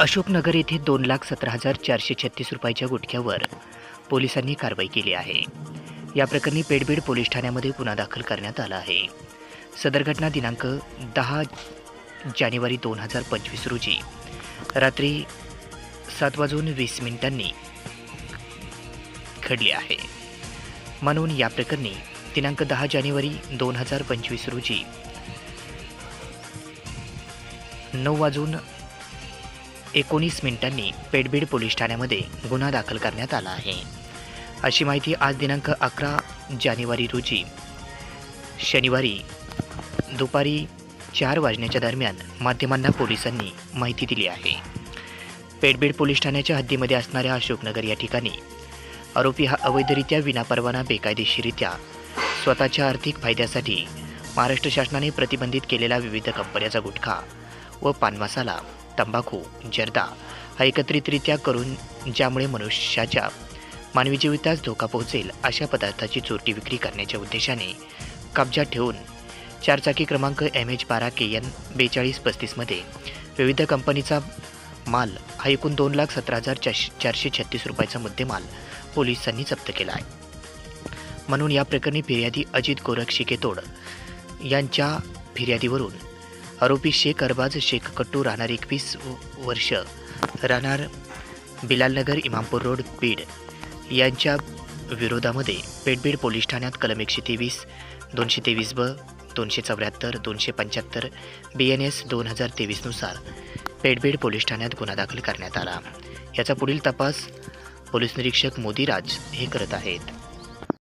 अशोकनगर येथे दोन लाख सतरा हजार चारशे छत्तीस रुपयाच्या गुटख्यावर पोलिसांनी कारवाई केली आहे. या प्रकरणी पेडबीड पोलीस ठाण्यामध्ये गुन्हा दाखल करण्यात आला आहे. सदर घटना दिनांक दहा जानेवारी दोन हजार पंचवीस रोजी रात्री सात वाजून वीस मिनिटांनी घडली आहे. म्हणून या प्रकरणी दिनांक दहा जानेवारी दोन हजार पंचवीस रोजी नऊ वाजून एकोणीस मिनिटांनी पेडबीड पोलीस ठाण्यामध्ये गुन्हा दाखल करण्यात आला आहे. अशी माहिती आज दिनांक अकरा जानेवारी रोजी शनिवारी दुपारी चार वाजण्याच्या दरम्यान माध्यमांना पोलिसांनी माहिती दिली आहे. पेडबीड पोलीस ठाण्याच्या हद्दीमध्ये असणाऱ्या अशोकनगर या ठिकाणी आरोपी हा अवैधरित्या विनापरवाना बेकायदेशीरित्या स्वतःच्या आर्थिक फायद्यासाठी महाराष्ट्र शासनाने प्रतिबंधित केलेला विविध कंपन्याचा गुटखा व पानमसाला तंबाखू जर्दा हा एकत्रितरित्या करून ज्यामुळे मनुष्याच्या मानवी जीवितास धोका पोहोचेल अशा पदार्थाची चोरटी विक्री करण्याच्या उद्देशाने कब्जात ठेवून चारचाकी क्रमांक एम एच बारा के एन बेचाळीस पस्तीसमध्ये विविध कंपनीचा माल हा एकूण दोन लाख सतरा हजार चारशे चारशे छत्तीस रुपयाचा मुद्देमाल पोलिसांनी जप्त केला आहे. म्हणून या प्रकरणी फिर्यादी अजित गोरख शिकेतोड यांच्या फिर्यादीवरून आरोपी शेख अरबाज शेख कट्टू राहणार एकवीस वर्ष. राहणार बिलालनगर इमामपूर रोड बीड. यांच्या विरोधामध्ये पेटबीड पोलीस ठाण्यात कलम एकशे तेवीस दोनशे तेवीस ब दोनशे चौऱ्याहत्तर दोनशे पंच्याहत्तर बी एन एस दोन हजार तेवीसनुसार पेटबीड पोलीस ठाण्यात गुन्हा दाखल करण्यात आला. याचा पुढील तपास पोलीस निरीक्षक मोदीराज हे करत आहेत.